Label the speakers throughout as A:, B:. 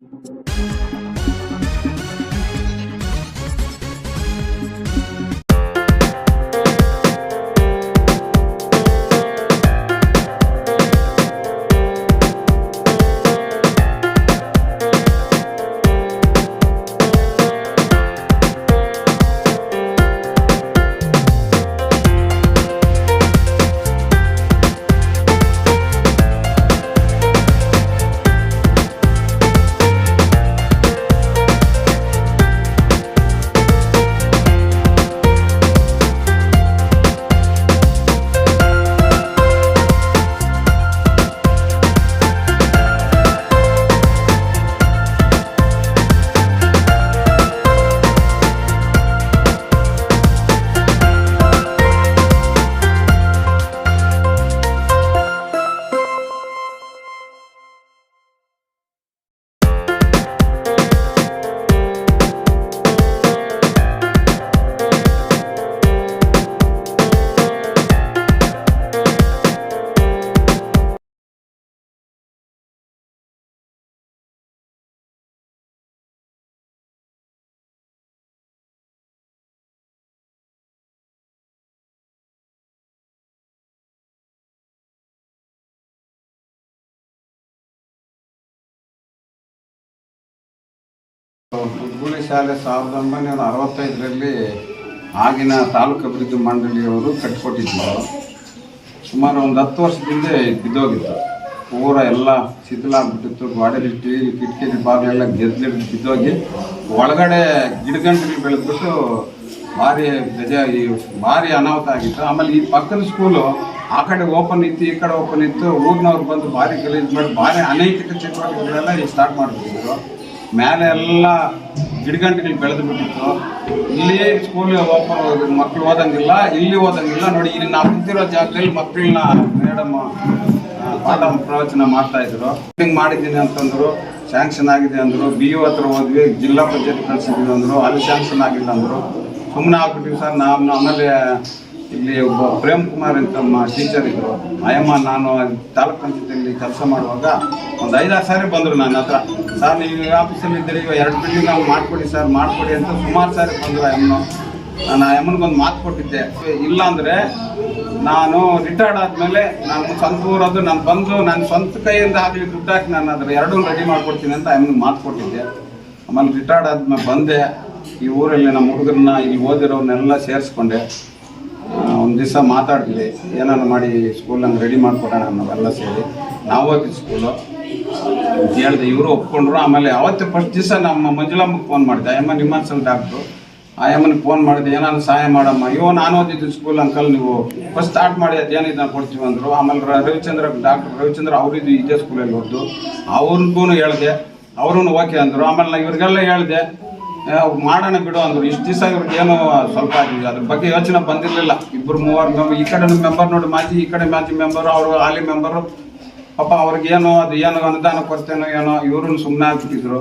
A: Thank you. ಉದ್ಗುಳಿ ಶಾಲೆ ಸಾವಿರದ ಒಂಬೈನೂರ ಅರವತ್ತೈದರಲ್ಲಿ ಆಗಿನ ತಾಲೂಕು ಅಭಿವೃದ್ಧಿ ಮಂಡಳಿಯವರು ಕಟ್ಟಿಕೊಟ್ಟಿದ್ರು ಸುಮಾರು ಒಂದು ಹತ್ತು ವರ್ಷದಿಂದ ಬಿದ್ದೋಗಿತ್ತು. ಊರ ಎಲ್ಲ ಶಿಥಿಲಾಗ್ಬಿಟ್ಟಿತ್ತು ಗೋಡೆಲಿ ಟಿವಿ ಕಿಟಕಿ ಬಾಗಿಲೆಲ್ಲ ಗೆದ್ಲಿ ಬಿದ್ದೋಗಿ ಒಳಗಡೆ ಗಿಡಗಂಟಿಗೆ ಬೆಳೆದ್ಬಿಟ್ಟು ಭಾರಿ ಗಜ ಈ ಭಾರಿ ಅನಾಹುತ ಆಗಿತ್ತು. ಆಮೇಲೆ ಈ ಪಕ್ಕದ ಸ್ಕೂಲು ಆ ಕಡೆ ಓಪನ್ ಇತ್ತು, ಈ ಕಡೆ ಓಪನ್ ಇತ್ತು. ಊರಿನವ್ರು ಬಂದು ಭಾರಿ ಗಲೀಜು ಮಾಡಿ, ಭಾರಿ ಅನೈತಿಕ ಚಟುವಟಿಕೆಗಳೆಲ್ಲ ಸ್ಟಾರ್ಟ್ ಮಾಡ್ಬಿಟ್ಟಿದ್ರು. ಮೇಲೆ ಎಲ್ಲ ಗಿಡಗಂಟೆಗಳು ಬೆಳೆದು ಬಿಟ್ಟಿತ್ತು ಇಲ್ಲಿ ಸ್ಕೂಲ್ ಓಪನ್ ಮಕ್ಕಳು ಓದಂಗಿಲ್ಲ, ಇಲ್ಲಿ ಓದಂಗಿಲ್ಲ. ನೋಡಿ, ಇಲ್ಲಿ ನಾವು ಕುಂತಿರೋ ಜಾಗದಲ್ಲಿ ಮಕ್ಕಳನ್ನ ಮೇಡಮ್ ಪಾಠ ಪ್ರವಚನ ಮಾಡ್ತಾ ಇದ್ರು. ಹಿಂಗ್ ಮಾಡಿದ್ದೀನಿ ಅಂತಂದ್ರು ಸ್ಯಾಂಕ್ಷನ್ ಆಗಿದೆ ಅಂದರು ಬಿ ಯು ಹತ್ರ ಹೋದ್ವಿ, ಜಿಲ್ಲಾ ಪಂಚಾಯತ್ ಕಳ್ಸಿದ್ವಿ ಅಂದ್ರು, ಅಲ್ಲಿ ಸ್ಯಾಂಕ್ಷನ್ ಆಗಿಲ್ಲ ಅಂದರು. ಸುಮ್ಮನೆ ಆಗ್ಬಿಟ್ಟಿವಿ ಸರ್ ನಾವು ಆಮೇಲೆ ಇಲ್ಲಿ ಒಬ್ಬ ಪ್ರೇಮ್ ಕುಮಾರ್ ಅಂತ ನಮ್ಮ ಟೀಚರ್ ಇದ್ರು. ಅಯ್ಯಮ್ಮ, ನಾನು ತಾಲೂಕ್ ಪಂಚಾಯತಿಯಲ್ಲಿ ಕೆಲಸ ಮಾಡುವಾಗ ಒಂದು ಐದಾರು ಸಾರಿ ಬಂದರು ನನ್ನ ಹತ್ರ. ಸರ್, ನೀವು ಈ ಆಫೀಸಲ್ಲಿ ಇದ್ದೀರಿ ಈಗ ಎರಡು ಬಿಲ್ಡಿಂಗ್ ನಾವು ಮಾಡಿಕೊಡಿ ಸರ್, ಮಾಡಿಕೊಡಿ ಅಂತ ಸುಮಾರು ಸಾರಿ ಬಂದರು ಅಯ್ಯಮ್ಮನು ನಾನು ಅಯ್ಯಮ್ಮನಿಗೊಂದು ಮಾತು ಕೊಟ್ಟಿದ್ದೆ. ಇಲ್ಲ ಅಂದರೆ ನಾನು ರಿಟೈರ್ಡ್ ಆದಮೇಲೆ ನಾನು ಸ್ವಂತ ಊರದು ನಾನು ಬಂದು ನನ್ನ ಸ್ವಂತ ಕೈಯಿಂದ ಆಗಲಿ ದುಡ್ಡು ಹಾಕಿ ನಾನು ಅದರ ಎರಡೂ ರೆಡಿ ಮಾಡ್ಕೊಡ್ತೀನಿ ಅಂತ ಅಮ್ಮನಿಗೆ ಮಾತು ಕೊಟ್ಟಿದ್ದೆ. ಆಮೇಲೆ ರಿಟೈರ್ಡ್ ಆದ್ಮೇಲೆ ಬಂದೆ. ಈ ಊರಲ್ಲಿ ನಮ್ಮ ಹುಡುಗರನ್ನ ಇಲ್ಲಿ ಓದಿರೋರ್ನೆಲ್ಲ ಸೇರಿಸ್ಕೊಂಡೆ. ಒಂದು ದಿವಸ ಮಾತಾಡಿದ್ವಿ ಏನಾರು ಮಾಡಿ ಸ್ಕೂಲ್ ನಂಗೆ ರೆಡಿ ಮಾಡಿಕೊಡೋಣ ನಾವೆಲ್ಲ ಸೇರಿ. ನಾವು ಹೋಗಿದ್ದು ಸ್ಕೂಲು ಅಂತ ಹೇಳಿದೆ, ಇವರು ಒಪ್ಕೊಂಡ್ರು. ಆಮೇಲೆ ಅವತ್ತು ಫಸ್ಟ್ ದಿವಸ ನಮ್ಮ ಮಂಜುಳಮ್ಮಗೆ ಫೋನ್ ಮಾಡಿದೆ. ಅಯ್ಯಮ್ಮ, ನಿಮ್ಮ ಡಾಕ್ಟ್ರು ಆಯಮ್ಮನಿಗೆ ಫೋನ್ ಮಾಡಿದೆ. ಏನಾದ್ರು ಸಹಾಯ ಮಾಡಮ್ಮ. ಅಯ್ಯೋ, ನಾನು ಓದಿದ್ದು ಸ್ಕೂಲ್ ಅಂಕಲ್ ನೀವು. ಫಸ್ಟ್ ಸ್ಟಾರ್ಟ್ ಮಾಡಿ ಅದು ಇದನ್ನ ನಾನು ಕೊಡ್ತೀವಿ ಅಂದರು. ಆಮೇಲೆ ರವಿಚಂದ್ರ ಡಾಕ್ಟರ್ ರವಿಚಂದ್ರ ಅವರಿದ್ದು ಇದೇ ಸ್ಕೂಲಲ್ಲಿ ಓದ್ದು. ಅವ್ರಿಗೂ ಹೇಳಿದೆ. ಅವ್ರೂ ಓಕೆ ಅಂದರು. ಆಮೇಲೆ ನಾ ಇವ್ರಿಗೆಲ್ಲ ಹೇಳಿದೆ. ಮಾಡೋಣ ಬಿಡು ಅಂದ್ರು. ಇಷ್ಟು ದಿವಸ ಇವ್ರಿಗೆ ಏನು ಸ್ವಲ್ಪ ಅದ್ರ ಬಗ್ಗೆ ಯೋಚನೆ ಬಂದಿರಲಿಲ್ಲ. ಇಬ್ಬರು ಮೂವರು ಮೆಂಬರ್ ಈ ಕಡೆ ಮೆಂಬರ್ ನೋಡಿ ಮಾಜಿ, ಈ ಕಡೆ ಮಾಜಿ ಮೆಂಬರು ಅವರು ಹಾಲಿ ಮೆಂಬರು ಪಾಪ ಅವ್ರಿಗೇನು ಅದು ಏನು ಅನುದಾನ ಕೊಡ್ತೇನೋ ಏನೋ ಇವ್ರನ್ನ ಸುಮ್ಮನೆ ಆಗ್ಬಿಟ್ಟಿದ್ರು.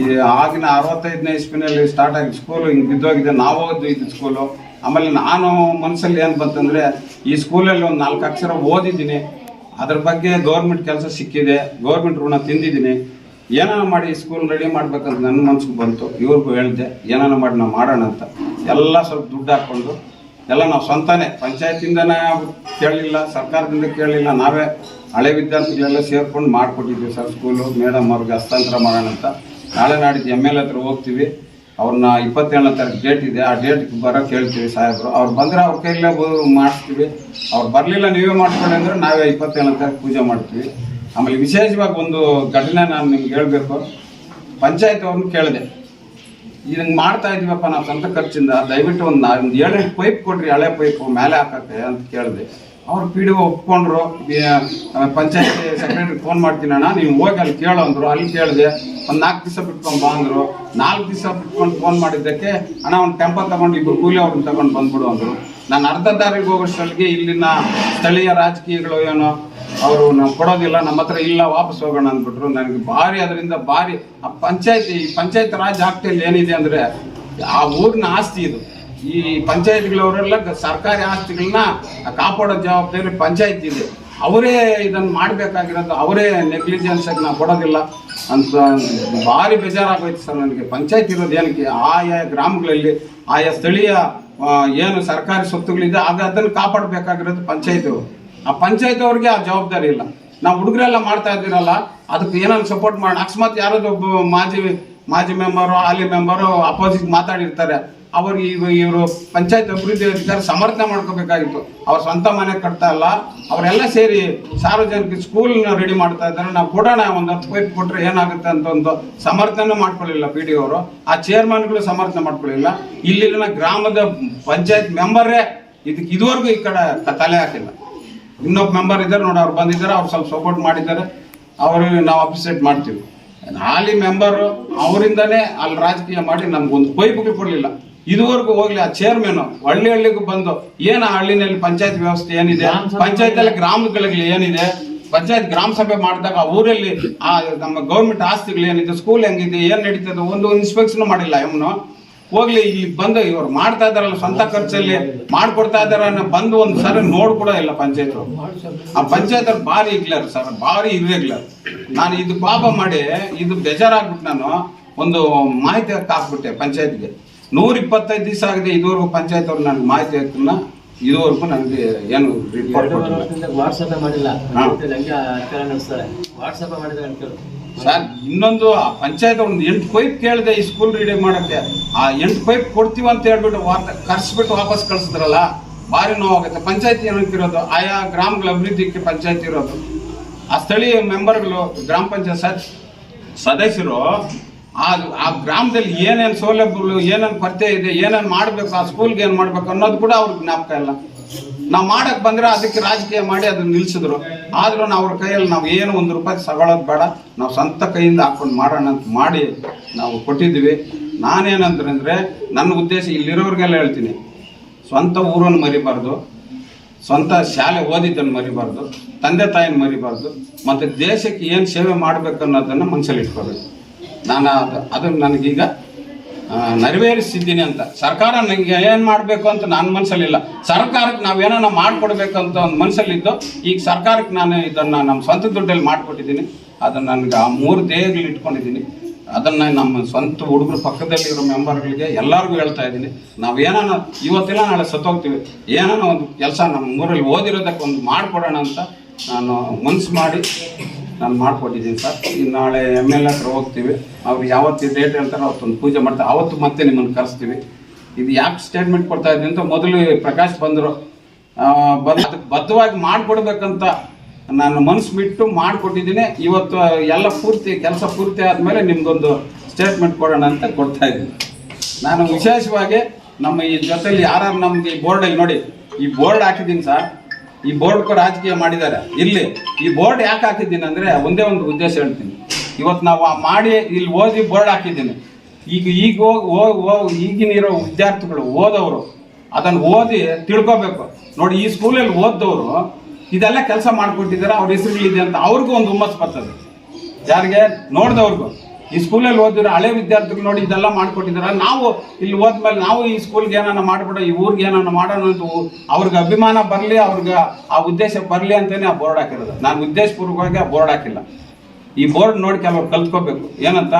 A: ಈ ಆಗಿನ ಅರವತ್ತೈದನೇ ಇಸ್ಪಿನಲ್ಲಿ ಸ್ಟಾರ್ಟ್ ಆಗಿ ಸ್ಕೂಲು ಹಿಂಗೆ ಬಿದ್ದೋಗಿದೆ. ನಾವು ಓದ್ದು ಇದು ಸ್ಕೂಲು ಆಮೇಲೆ ನಾನು ಮನಸ್ಸಲ್ಲಿ ಏನು ಬಂತಂದರೆ, ಈ ಸ್ಕೂಲಲ್ಲಿ ಒಂದು ನಾಲ್ಕು ಅಕ್ಷರ ಓದಿದ್ದೀನಿ. ಅದ್ರ ಬಗ್ಗೆ ಗೌರ್ಮೆಂಟ್ ಕೆಲಸ ಸಿಕ್ಕಿದೆ. ಗೌರ್ಮೆಂಟ್ ಋಣ ತಿಂದಿದ್ದೀನಿ. ಏನಾನ ಮಾಡಿ ಸ್ಕೂಲ್ ರೆಡಿ ಮಾಡ್ಬೇಕಂತ ನನ್ನ ಮನ್ಸಿಗೆ ಬಂತು. ಇವ್ರಿಗೂ ಹೇಳಿದೆ, ಏನಾನ ಮಾಡಿ ನಾವು ಮಾಡೋಣ ಅಂತ. ಎಲ್ಲ ಸ್ವಲ್ಪ ದುಡ್ಡು ಹಾಕ್ಕೊಂಡು, ಎಲ್ಲ ನಾವು ಸ್ವಂತನೇ. ಪಂಚಾಯತಿಂದನೇ ಕೇಳಲಿಲ್ಲ ಸರ್ಕಾರದಿಂದ ಕೇಳಲಿಲ್ಲ ನಾವೇ ಹಳೆ ವಿದ್ಯಾರ್ಥಿಗಳೆಲ್ಲ ಸೇರ್ಕೊಂಡು ಮಾಡಿಕೊಟ್ಟಿದ್ವಿ ಸರ್ ಸ್ಕೂಲು ಮೇಡಮ್ ಅವ್ರಿಗೆ ಹಸ್ತಾಂತರ ಮಾಡೋಣ ಅಂತ. ನಾಳೆ ನಾಡಿದ್ದು ಎಂ ಎಲ್ ಹತ್ರ ಹೋಗ್ತೀವಿ. ಅವ್ರನ್ನ ಇಪ್ಪತ್ತೇಳನೇ ತಾರೀಕು ಡೇಟ್ ಇದೆ. ಆ ಡೇಟ್ಗೆ ಬರೋಕೆ ಹೇಳ್ತೀವಿ ಸಾಹೇಬರು. ಅವ್ರು ಬಂದರೆ ಅವ್ರ ಕೈಲೇ ಮಾಡಿಸ್ತೀವಿ. ಅವ್ರು ಬರಲಿಲ್ಲ, ನೀವೇ ಮಾಡ್ಕೊಳ್ಳಿ ಅಂದರೆ ನಾವೇ ಇಪ್ಪತ್ತೇಳನೇ ತಾರೀಕು ಪೂಜೆ ಮಾಡ್ತೀವಿ. ಆಮೇಲೆ ವಿಶೇಷವಾಗಿ ಒಂದು ಘಟನೆ ನಾನು ನಿಮ್ಗೆ ಹೇಳಬೇಕು. ಪಂಚಾಯತ್ ಅವ್ರನ್ನ ಕೇಳಿದೆ. ಇದನ್ನ ಮಾಡ್ತಾ ಇದೀವಪ್ಪ ನಾವು ಸ್ವಂತ ಖರ್ಚಿಂದ, ದಯವಿಟ್ಟು ಒಂದು ಒಂದು ಏಳೆಂಟು ಪೈಪ್ ಕೊಡ್ರಿ, ಹಳೆ ಪೈಪು ಮೇಲೆ ಹಾಕಕ್ಕೆ ಅಂತ ಕೇಳಿದೆ. ಅವ್ರು ಪಿ ಡಿ ಒಪ್ಕೊಂಡ್ರು ಪಂಚಾಯತ್ ಸೆಕ್ರೆಟರಿ ಫೋನ್ ಮಾಡ್ತೀನಿ ಅಣ್ಣ, ನೀವು ಹೋಗಿ ಅಲ್ಲಿ ಕೇಳು ಅಂದರು, ಅಲ್ಲಿ ಕೇಳಿದೆ, ಒಂದು ನಾಲ್ಕು ದಿವಸ ಬಿಟ್ಕೊಂಡು ಬಾ ಅಂದ್ರು. ನಾಲ್ಕು ದಿವಸ ಬಿಟ್ಕೊಂಡು ಫೋನ್ ಮಾಡಿದ್ದಕ್ಕೆ, ಅಣ್ಣ ಒಂದು ಟೆಂಪೋ ತಗೊಂಡು ಇಬ್ಬರು ಕೂಲಿ ಅವ್ರನ್ನ ತಗೊಂಡು ಬಂದ್ಬಿಡು ಅಂದ್ರು. ನಾನು ಅರ್ಧ ದಾರಿಗೆ ಹೋಗೋಷ್ಟೊಳಗೆ ಇಲ್ಲಿನ ಸ್ಥಳೀಯ ರಾಜಕೀಯಗಳು ಏನೋ ಅವರು ನಾವು ಕೊಡೋದಿಲ್ಲ, ನಮ್ಮ ಹತ್ರ ಇಲ್ಲ, ವಾಪಸ್ ಹೋಗೋಣ ಅಂದ್ಬಿಟ್ರು. ನನಗೆ ಭಾರಿ ಅದರಿಂದ ಭಾರಿ ಆ ಪಂಚಾಯತಿ ಪಂಚಾಯತ್ ರಾಜ್ ಆಗ್ತಿಲ್ಲ ಏನಿದೆ ಅಂದರೆ ಆ ಊರಿನ ಆಸ್ತಿ ಇದು. ಈ ಪಂಚಾಯತ್ಗಳವರೆಲ್ಲ ಸರ್ಕಾರಿ ಆಸ್ತಿಗಳನ್ನ ಕಾಪಾಡೋ ಜವಾಬ್ದಾರಿ ಪಂಚಾಯತ್ ಇದೆ. ಅವರೇ ಇದನ್ನು ಮಾಡಬೇಕಾಗಿರೋದು, ಅವರೇ ನೆಗ್ಲಿಜೆನ್ಸ್ ಆಗಿ ನಾವು ಕೊಡೋದಿಲ್ಲ ಅಂತ ಭಾರಿ ಬೇಜಾರಾಗೋಯ್ತು ಸರ್ ನನಗೆ. ಪಂಚಾಯತ್ ಇರೋದು ಏನಕ್ಕೆ? ಆಯಾ ಗ್ರಾಮಗಳಲ್ಲಿ, ಆಯಾ ಸ್ಥಳೀಯ ಏನು ಸರ್ಕಾರಿ ಸ್ವತ್ತುಗಳಿದೆ ಅದು ಅದನ್ನು ಕಾಪಾಡಬೇಕಾಗಿರೋದು ಪಂಚಾಯತ್. ಆ ಪಂಚಾಯತ್ ಅವ್ರಿಗೆ ಆ ಜವಾಬ್ದಾರಿ ಇಲ್ಲ. ನಾವು ಹುಡುಗರೆಲ್ಲ ಮಾಡ್ತಾ ಇದ್ದೀರಲ್ಲ, ಅದಕ್ಕೆ ಏನನ್ನು ಸಪೋರ್ಟ್ ಮಾಡಿ ಅಕಸ್ಮಾತ್ ಯಾರಾದ್ರೂ ಒಬ್ಬ ಮಾಜಿ ಮಾಜಿ ಮೆಂಬರು ಹಾಲಿ ಮೆಂಬರು ಅಪೋಸಿಟ್ ಮಾತಾಡಿರ್ತಾರೆ. ಅವ್ರಿಗೆ ಇವರು ಪಂಚಾಯತ್ ಅಭಿವೃದ್ಧಿ ಅಧಿಕಾರಿ ಸಮರ್ಥನೆ ಮಾಡ್ಕೋಬೇಕಾಗಿತ್ತು. ಅವ್ರ ಸ್ವಂತ ಮನೆ ಕಟ್ತಾ ಇಲ್ಲ. ಅವರೆಲ್ಲ ಸೇರಿ ಸಾರ್ವಜನಿಕ ಸ್ಕೂಲ್ನ ರೆಡಿ ಮಾಡ್ತಾ ಇದ್ದಾರೆ. ನಾವು ಕೊಡೋಣ, ಒಂದು ಹತ್ತು ಪೈಪ್ ಕೊಟ್ಟರೆ ಏನಾಗುತ್ತೆ ಅಂತ ಒಂದು ಸಮರ್ಥನೆ ಮಾಡ್ಕೊಳ್ಳಿಲ್ಲ ಪಿ ಡಿ ಅವರು. ಆ ಚೇರ್ಮನ್ಗಳು ಸಮರ್ಥನೆ ಮಾಡ್ಕೊಳ್ಳಿಲ್ಲ. ಇಲ್ಲಿನ ಗ್ರಾಮದ ಪಂಚಾಯತ್ ಮೆಂಬರೇ ಇದಕ್ಕೆ ಇದುವರೆಗೂ ಈ ಕಡೆ ತಲೆ ಹಾಕಿಲ್ಲ. ಇನ್ನೊಬ್ಬ ಮೆಂಬರ್ ಇದ್ದಾರೆ ನೋಡಿ, ಅವ್ರು ಬಂದಿದ್ದಾರೆ, ಅವ್ರು ಸ್ವಲ್ಪ ಸಪೋರ್ಟ್ ಮಾಡಿದ್ದಾರೆ. ಅವರು ನಾವು ಅಪ್ರಿಸಿಯೇಟ್ ಮಾಡ್ತೀವಿ. ಹಾಲಿ ಮೆಂಬರು ಅವರಿಂದನೇ ಅಲ್ಲಿ ರಾಜಕೀಯ ಮಾಡಿ ನಮ್ಗೊಂದು ಪೈಪ್ಗಳು ಕೊಡಲಿಲ್ಲ. ಇದುವರೆಗೂ ಹೋಗ್ಲಿ ಆ ಚೇರ್ಮನ್ ಹಳ್ಳಿ ಹಳ್ಳಿಗೂ ಬಂದು ಏನ ಹಳ್ಳಿನಲ್ಲಿ ಪಂಚಾಯತ್ ವ್ಯವಸ್ಥೆ ಏನಿದೆ? ಪಂಚಾಯತ್ ಅಲ್ಲಿ ಗ್ರಾಮಗಳಲ್ಲಿ ಏನಿದೆ? ಪಂಚಾಯತ್ ಗ್ರಾಮ ಸಭೆ ಮಾಡಿದಾಗ ಆ ಊರಲ್ಲಿ ಆ ನಮ್ಮ ಗೌರ್ಮೆಂಟ್ ಆಸ್ತಿಗಳು ಏನಿದೆ ಸ್ಕೂಲ್ ಹೆಂಗಿದೆ ಏನ್ ನಡೀತದೆ ಒಂದು ಇನ್ಸ್ಪೆಕ್ಷನ್ ಮಾಡಿಲ್ಲ ಇವನು ಹೋಗ್ಲಿ ಇಲ್ಲಿ ಬಂದು ಇವ್ರು ಮಾಡ್ತಾ ಇದಾರಲ್ಲ ಸ್ವಂತ ಖರ್ಚಲ್ಲಿ ಮಾಡ್ಕೊಡ್ತಾ ಇದಾರ ಬಂದು ಒಂದು ಸರಿ ನೋಡ್ ಕೂಡ ಇಲ್ಲ ಪಂಚಾಯತ್ ಆ ಪಂಚಾಯತ್ ಅವ್ರು ಭಾರಿ ಇರ್ಲಾರ ಸರ್ ಭಾರಿ ಇರ್ಲಾರ. ನಾನು ಇದು ಪಾಪ ಮಾಡಿ ಇದು ಬೇಜಾರಾಗ್ಬಿಟ್ಟು ನಾನು ಒಂದು ಮಾಹಿತಿ ಹಾಕ್ಬಿಟ್ಟೆ ಪಂಚಾಯತ್ಗೆ. ನೂರ ಇಪ್ಪತ್ತೈದು ದಿವಸ ಆಗಿದೆ ಇದುವರೆಗೂ ಪಂಚಾಯತ್ ಅವ್ರು ನನಗೆ ಮಾಹಿತಿ ಹಾಕನ್ನ ಇದುವರೆಗೂ ನನಗೆ ಏನು ರಿಪೋರ್ಟ್
B: ವಾಟ್ಸಪ್ ಮಾಡಿಲ್ಲ. ವಾಟ್ಸಪ್ ಮಾಡಿದ್ರೆ
A: ಸರ್ ಇನ್ನೊಂದು ಆ ಪಂಚಾಯತ್ ಒಂದು ಎಂಟು ಪೈಪ್ ಕೇಳಿದೆ ಈ ಸ್ಕೂಲ್ ರೀಡಿಂಗ್ ಮಾಡಕ್ಕೆ. ಆ ಎಂಟು ಪೈಪ್ ಕೊಡ್ತೀವಿ ಅಂತ ಹೇಳ್ಬಿಟ್ಟು ವಾರ್ತೆ ಕರ್ಸ್ಬಿಟ್ಟು ವಾಪಸ್ ಕಳಿಸಿದ್ರಲ್ಲ ಭಾರಿ ನೋವಾಗುತ್ತೆ. ಪಂಚಾಯತಿ ಏನಂತಿರೋದು ಆಯಾ ಗ್ರಾಮಗಳ ಅಭಿವೃದ್ಧಿಗೆ ಪಂಚಾಯತಿ ಇರೋದು. ಆ ಸ್ಥಳೀಯ ಮೆಂಬರ್ಗಳು ಗ್ರಾಮ ಪಂಚಾಯತ್ ಸದಸ್ಯರು ಆ ಆ ಗ್ರಾಮದಲ್ಲಿ ಏನೇನು ಸೌಲಭ್ಯಗಳು, ಏನೇನು ಕೊರತೆ ಇದೆ, ಏನೇನು ಮಾಡಬೇಕು, ಆ ಸ್ಕೂಲ್ಗೆ ಏನು ಮಾಡ್ಬೇಕು ಅನ್ನೋದು ಕೂಡ ಅವ್ರಿಗೆ ಜ್ಞಾಪಕ ಇಲ್ಲ. ನಾವು ಮಾಡಕ್ ಬಂದ್ರೆ ಅದಕ್ಕೆ ರಾಜಕೀಯ ಮಾಡಿ ಅದನ್ನ ನಿಲ್ಸಿದ್ರು. ಆದ್ರೂ ನಾವು ಅವ್ರ ಕೈಯಲ್ಲಿ ನಾವು ಏನು ಒಂದು ರೂಪಾಯಿ ತಗೊಳ್ಳೋದು ಬೇಡ. ನಾವು ಸ್ವಂತ ಕೈಯಿಂದ ಹಾಕೊಂಡು ಮಾಡೋಣ ಅಂತ ಮಾಡಿ ನಾವು ಕೊಟ್ಟಿದ್ವಿ ನಾನೇನಂದ್ರೆ ನನ್ನ ಉದ್ದೇಶ ಇಲ್ಲಿರೋರಿಗೆಲ್ಲ ಹೇಳ್ತೀನಿ. ಸ್ವಂತ ಊರನ್ನು ಮರಿಬಾರ್ದು. ಸ್ವಂತ ಶಾಲೆ ಓದಿದ್ದನ್ನು ಮರಿಬಾರ್ದು. ತಂದೆ ತಾಯಿನ ಮರಿಬಾರ್ದು. ಮತ್ತು ದೇಶಕ್ಕೆ ಏನು ಸೇವೆ ಮಾಡಬೇಕು ಅನ್ನೋದನ್ನು ಮನಸ್ಸಲ್ಲಿ ಇಟ್ಕೋಬೇಕು. ನಾನು ಅದು ಅದನ್ನು ನನಗೀಗ ನೆರವೇರಿಸಿದ್ದೀನಿ ಅಂತ. ಸರ್ಕಾರ ನನಗೆ ಏನು ಮಾಡಬೇಕು ಅಂತ ನನ್ನ ಮನಸ್ಸಲ್ಲಿಲ್ಲ ಸರ್ಕಾರಕ್ಕೆ ನಾವೇನೋ ಮಾಡಿಕೊಡ್ಬೇಕು ಅಂತ ಒಂದು ಮನಸ್ಸಲ್ಲಿದ್ದು ಈಗ ಸರ್ಕಾರಕ್ಕೆ ನಾನು ಇದನ್ನು ನಮ್ಮ ಸ್ವಂತ ದುಡ್ಡಲ್ಲಿ ಮಾಡಿಕೊಟ್ಟಿದ್ದೀನಿ. ಅದನ್ನು ನನಗೆ ಆ ಮೂರು ದೇಹಗಳು ಇಟ್ಕೊಂಡಿದ್ದೀನಿ. ಅದನ್ನು ನಮ್ಮ ಸ್ವಂತ ಹುಡುಗರು ಪಕ್ಕದಲ್ಲಿರೋ ಮೆಂಬರ್ಗಳಿಗೆ ಎಲ್ಲರಿಗೂ ಹೇಳ್ತಾ ಇದ್ದೀನಿ. ನಾವು ಏನಾನ, ಇವತ್ತಿಲ್ಲ, ನಾಳೆ ಸತ್ತೋಗ್ತೀವಿ. ಏನಾನ ಒಂದು ಕೆಲಸ ನಮ್ಮ ಊರಲ್ಲಿ ಓದಿರೋದಕ್ಕೆ ಒಂದು ಮಾಡಿಕೊಡೋಣ ಅಂತ ನಾನು ಮನ್ಸು ಮಾಡಿ ನಾನು ಮಾಡ್ಕೊಟ್ಟಿದ್ದೀನಿ ಸರ್. ಈಗ ನಾಳೆ ಎಂ ಎಲ್ ಹತ್ರ ಹೋಗ್ತೀವಿ. ಅವ್ರು ಯಾವತ್ತು ಡೇಟ್ ಹೇಳ್ತಾರೆ ಅವತ್ತೊಂದು ಪೂಜೆ ಮಾಡ್ತಾರೆ ಅವತ್ತು ಮತ್ತೆ ನಿಮ್ಮನ್ನು ಕರೆಸ್ತೀವಿ. ಇದು ಯಾಕೆ ಸ್ಟೇಟ್ಮೆಂಟ್ ಕೊಡ್ತಾ ಇದ್ದೀನಿ ಅಂತ ಮೊದಲು ಪ್ರಕಾಶ್ ಬಂದರು. ಬಂದು ಅದಕ್ಕೆ ಬದ್ಧವಾಗಿ ಮಾಡಿಕೊಡ್ಬೇಕಂತ ನಾನು ಮನಸ್ಸು ಬಿಟ್ಟು ಮಾಡಿಕೊಟ್ಟಿದ್ದೀನಿ. ಇವತ್ತು ಎಲ್ಲ ಪೂರ್ತಿ, ಕೆಲಸ ಪೂರ್ತಿ ಆದಮೇಲೆ ನಿಮ್ಗೊಂದು ಸ್ಟೇಟ್ಮೆಂಟ್ ಕೊಡೋಣ ಅಂತ ಕೊಡ್ತಾ ಇದ್ದೀನಿ. ನಾನು ವಿಶೇಷವಾಗಿ ನಮ್ಮ ಈ ಜೊತೆಯಲ್ಲಿ ಯಾರು ನಮ್ಗೆ ಈ ಬೋರ್ಡಲ್ಲಿ ನೋಡಿ, ಈ ಬೋರ್ಡ್ ಹಾಕಿದ್ದೀನಿ ಸರ್. ಈ ಬೋರ್ಡ್ ರಾಜಕೀಯ ಮಾಡಿದ್ದಾರೆ. ಇಲ್ಲಿ ಈ ಬೋರ್ಡ್ ಯಾಕೆ ಹಾಕಿದ್ದೀನಿ ಅಂದ್ರೆ ಒಂದೇ ಒಂದು ಉದ್ದೇಶ ಹೇಳ್ತೀನಿ. ಇವತ್ತು ನಾವು ಆ ಮಾಡಿ ಇಲ್ಲಿ ಓದಿ ಬೋರ್ಡ್ ಹಾಕಿದ್ದೀನಿ. ಈಗ ಈಗ ಹೋಗಿ ಹೋಗಿ ಹೋಗಿ ಈಗಿನ ಇರೋ ವಿದ್ಯಾರ್ಥಿಗಳು ಓದೋರು ಅದನ್ನು ಓದಿ ತಿಳ್ಕೊಬೇಕು. ನೋಡಿ ಈ ಸ್ಕೂಲಲ್ಲಿ ಓದ್ದವರು ಇದೆಲ್ಲ ಕೆಲಸ ಮಾಡ್ಕೊಟ್ಟಿದ್ದಾರೆ, ಅವ್ರ ಹೆಸರುಗಳಿದೆ ಅಂತ ಅವ್ರಿಗೂ ಒಂದು ಹುಮ್ಮಸ್ ಬರ್ತದೆ. ಯಾರಿಗೆ? ನೋಡ್ದವ್ರಿಗೂ. ಈ ಸ್ಕೂಲಲ್ಲಿ ಓದಿರೋ ಹಳೆ ವಿದ್ಯಾರ್ಥಿಗಳು ನೋಡಿ ಇದೆಲ್ಲ ಮಾಡ್ಕೊಟ್ಟಿದ್ದಾರೆ ನಾವು ಇಲ್ಲಿ ಓದ್ಮೇಲೆ ನಾವು ಈ ಸ್ಕೂಲ್ಗೆ ಏನಾನ ಮಾಡ್ಬಿಡೋ ಈ ಊರಿಗೆ ಏನಾನ ಮಾಡೋಣ ಅಂತ ಅವ್ರಿಗೆ ಅಭಿಮಾನ ಬರಲಿ, ಅವ್ರಿಗೆ ಆ ಉದ್ದೇಶ ಬರಲಿ ಅಂತಲೇ ಆ ಬೋರ್ಡ್ ಹಾಕಿರೋದು. ನಾನು ಉದ್ದೇಶಪೂರ್ವಕವಾಗಿ ಆ ಬೋರ್ಡ್ ಹಾಕಿಲ್ಲ. ಈ ಬೋರ್ಡ್ ನೋಡಿ ಕೆಲವ್ರು ಕಲ್ತ್ಕೋಬೇಕು. ಏನಂತ?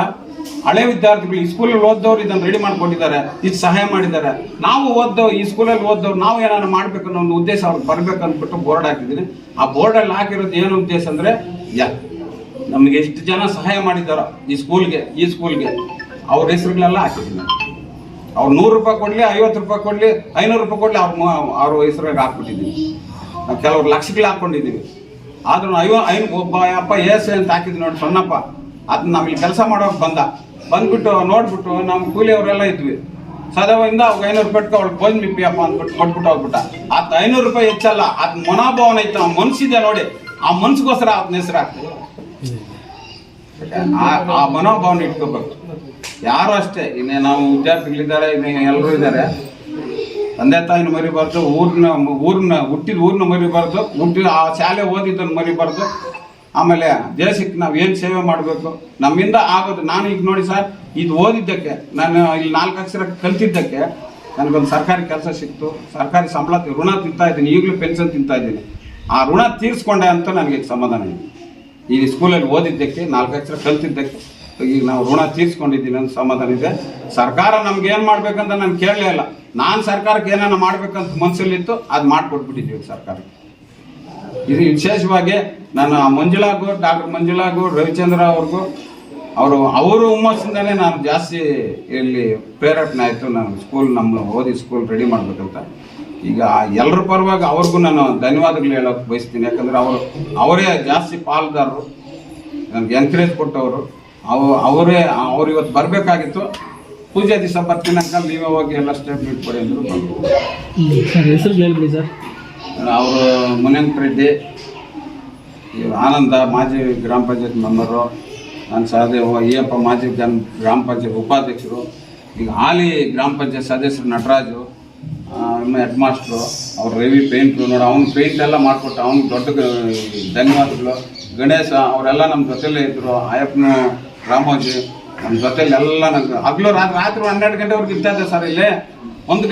A: ಹಳೆ ವಿದ್ಯಾರ್ಥಿಗಳು ಈ ಸ್ಕೂಲಲ್ಲಿ ಓದ್ದವ್ರು ಇದನ್ನು ರೆಡಿ ಮಾಡ್ಕೊಂಡಿದ್ದಾರೆ ಇದು ಸಹಾಯ ಮಾಡಿದ್ದಾರೆ. ನಾವು ಓದ್ದವ್ ಈ ಸ್ಕೂಲಲ್ಲಿ ಓದ್ದವ್ರು ನಾವು ಏನಾದ್ರು ಮಾಡ್ಬೇಕು ಅನ್ನೋ ಒಂದು ಉದ್ದೇಶ ಅವ್ರಿಗೆ ಬರಬೇಕು ಅಂದ್ಬಿಟ್ಟು ಬೋರ್ಡ್ ಹಾಕಿದ್ದೀನಿ ಆ ಬೋರ್ಡಲ್ಲಿ ಹಾಕಿರೋದು ಏನು ಉದ್ದೇಶ ಅಂದರೆ, ಯಾ ನಮಗೆ ಎಷ್ಟು ಜನ ಸಹಾಯ ಮಾಡಿದ್ದಾರೋ ಈ ಸ್ಕೂಲ್ಗೆ ಈ ಸ್ಕೂಲ್ಗೆ, ಅವ್ರ ಹೆಸರುಗಳೆಲ್ಲ ಹಾಕಿದ್ದೀನಿ. ಅವ್ರು ನೂರು ರೂಪಾಯಿ ಕೊಡಲಿ, ಐವತ್ತು ರೂಪಾಯಿ ಕೊಡಲಿ, ಐನೂರು ರೂಪಾಯಿ ಕೊಡಲಿ, ಅವ್ರ ಅವ್ರ ಹೆಸರಿಗೆ ಹಾಕ್ಬಿಟ್ಟಿದ್ದೀವಿ ನಾವು ಕೆಲವ್ರು ಲಕ್ಷಗಳು ಹಾಕ್ಕೊಂಡಿದ್ದೀವಿ ಆದ್ರೂ ಐವ ಐನ್ ಒಬ್ಬ, ಅಪ್ಪ ಎಸ್ ಅಂತ ಹಾಕಿದ್ವಿ ನೋಡಿ ಸಣ್ಣಪ್ಪ. ಅದನ್ನ ನಮಗೆ ಕೆಲಸ ಮಾಡೋಕೆ ಬಂದ. ಬಂದ್ಬಿಟ್ಟು ನೋಡ್ಬಿಟ್ಟು ನಮ್ಮ ಕೂಲಿಯವರೆಲ್ಲ ಇದ್ವಿ. ಸದವಿಂದ ಅವ್ಗೆ ಐನೂರು ರೂಪಾಯಿ ಅವ್ಳು ಬಂದ್ ಮಿಪ್ಪಿ ಅಪ್ಪ ಅಂದ್ಬಿಟ್ಟು ಕೊಟ್ಬಿಟ್ಟು ಹೋಗ್ಬಿಟ್ಟ. ಅದ್ ಐನೂರು ರೂಪಾಯಿ ಹೆಚ್ಚಲ್ಲ ಅದ್ ಮನೋಭಾವನೆ ಇತ್ತು ಆ ಮನ್ಸಿದೆ ನೋಡಿ. ಆ ಮನ್ಸಿಗೋಸ್ಕರ ಅದನ್ನ ಹೆಸರು ಹಾಕ್ತೀವಿ ಆ- ಆ ಮನೋಭಾವನೆ ಇಟ್ಕೋಬೇಕು. ಯಾರು ಅಷ್ಟೇ, ಇನ್ನೇ ನಾವು ವಿದ್ಯಾರ್ಥಿಗಳಿದ್ದಾರೆ, ಇನ್ನೇ ಎಲ್ಲರೂ ಇದ್ದಾರೆ. ತಂದೆ ತಾಯಿನ ಮರಿಬಾರ್ದು, ಊರಿನ ಊರಿನ, ಹುಟ್ಟಿದ ಊರನ್ನ ಮರಿಬಾರ್ದು, ಹುಟ್ಟಿದ ಆ ಶಾಲೆ ಓದಿದ್ದನ್ನು ಮರಿಬಾರ್ದು. ಆಮೇಲೆ ದೇಶಕ್ಕೆ ನಾವು ಏನು ಸೇವೆ ಮಾಡಬೇಕು? ನಮ್ಮಿಂದ ಆಗೋದು ನಾನು ಈಗ ನೋಡಿ ಸರ್, ಇದು ಓದಿದ್ದಕ್ಕೆ, ನಾನು ಇಲ್ಲಿ ನಾಲ್ಕು ಅಕ್ಷರ ಕಲ್ತಿದ್ದಕ್ಕೆ ನನಗೊಂದು ಸರ್ಕಾರಿ ಕೆಲಸ ಸಿಕ್ತು. ಸರ್ಕಾರಿ ಸಂಬಳ ಋಣ ತಿಂತಾ ಇದ್ದೀನಿ, ಈಗಲೂ ಪೆನ್ಷನ್ ತಿಂತಾ ಇದ್ದೀನಿ. ಆ ಋಣ ತೀರಿಸ್ಕೊಂಡೆ ಅಂತ ನನಗೆ ಸಮಾಧಾನ ಇದೆ. ಈ ಸ್ಕೂಲಲ್ಲಿ ಓದಿದ್ದಕ್ಕೆ ನಾಲ್ಕು ಅಕ್ಷರ ಕಲ್ತಿದ್ದಕ್ಕೆ ಈಗ ನಾವು ಋಣ ತೀರಿಸ್ಕೊಂಡಿದ್ದೀನಿ ಅಂತ ಸಮಾಧಾನ ಇದೆ. ಸರ್ಕಾರ ನಮ್ಗೆ ಏನು ಮಾಡ್ಬೇಕಂತ ನಾನು ಕೇಳಲೇ ಇಲ್ಲ. ನಾನು ಸರ್ಕಾರಕ್ಕೆ ಏನಾನ ಮಾಡ್ಬೇಕಂತ ಮನಸ್ಸಲ್ಲಿತ್ತು ಅದು ಮಾಡಿಕೊಟ್ಬಿಟ್ಟಿದ್ದೀವಿ ಸರ್ಕಾರಕ್ಕೆ. ಇದು ವಿಶೇಷವಾಗಿ ನಾನು ಮಂಜುಳಾಗೂ ಡಾಕ್ಟರ್ ಮಂಜುಳಾಗೂ ರವಿಚಂದ್ರ ಅವ್ರಿಗೂ, ಅವರು ಅವರು ಹುಮ್ಮಸ್ಸಿಂದಲೇ ನಾನು ಜಾಸ್ತಿ ಇಲ್ಲಿ ಪ್ರೇರೇಪಣೆ ಆಯಿತು. ನಾನು ಸ್ಕೂಲ್ ನಮ್ಮ ಓದಿ ಸ್ಕೂಲ್ ರೆಡಿ ಮಾಡಬೇಕಂತ. ಈಗ ಎಲ್ಲರ ಪರವಾಗಿ ಅವ್ರಿಗೂ ನಾನು ಧನ್ಯವಾದಗಳು ಹೇಳೋಕೆ ಬಯಸ್ತೀನಿ. ಯಾಕಂದ್ರೆ ಅವರು ಅವರೇ ಜಾಸ್ತಿ ಪಾಲ್ದಾರರು ನನಗೆ ಎನ್ಕರೇಜ್ ಕೊಟ್ಟವರು. ಅವು ಅವರೇ ಅವ್ರು ಇವತ್ತು ಬರಬೇಕಾಗಿತ್ತು. ಪೂಜೆ ದಿವಸ ಬರ್ತೀನಿ ಅಂಕಲ್ ನೀವೇ ಹೋಗಿ ಎಲ್ಲ ಸ್ಟೇಟ್ಮೆಂಟ್ ಕೊಡಿ ಅಂದರು
B: ಸರ್ ಹೆಸರು ಹೇಳ್ಬಿಡಿ ಸರ್.
A: ಅವರು ಮುನಿಯಂಕ ರೆಡ್ಡಿ ಆನಂದ ಮಾಜಿ ಗ್ರಾಮ ಪಂಚಾಯತ್ ಮೆಂಬರು ನಾನು ಸಹದೇವ ಅಯ್ಯಪ್ಪ ಮಾಜಿ ಗ್ರಾಮ ಗ್ರಾಮ ಪಂಚಾಯತ್ ಉಪಾಧ್ಯಕ್ಷರು ಈಗ ಹಾಲಿ ಗ್ರಾಮ ಪಂಚಾಯತ್ ಸದಸ್ಯರು ನಟರಾಜು ಹೆಡ್ ಮಾಸ್ಟ್ರು ಅವ್ರು ರವಿ ಪೇಂಟ್ರು ನೋಡಿ ಅವ್ನು ಪೇಂಟ್ ಎಲ್ಲ ಮಾಡಿಕೊಟ್ಟು, ಅವ್ನಿಗೆ ದೊಡ್ಡ ಧನ್ಯವಾದಗಳು. ಗಣೇಶ, ಅವರೆಲ್ಲ ನಮ್ಮ ಜೊತೆಲೇ ಇದ್ರು, ಆಯಪ್ಪನ ರಾಮೋಜಿ ನಮ್ಮ ಜೊತೆಲಿ ಎಲ್ಲ ನಂಗೆ ಹಗ್ಲು ರಾತ್ರಿ ರಾತ್ರಿ ಹನ್ನೆರಡು ಗಂಟೆವರೆಗೆ ಇರ್ತಾ ಸರ್ ಇಲ್ಲಿ. ಒಂದು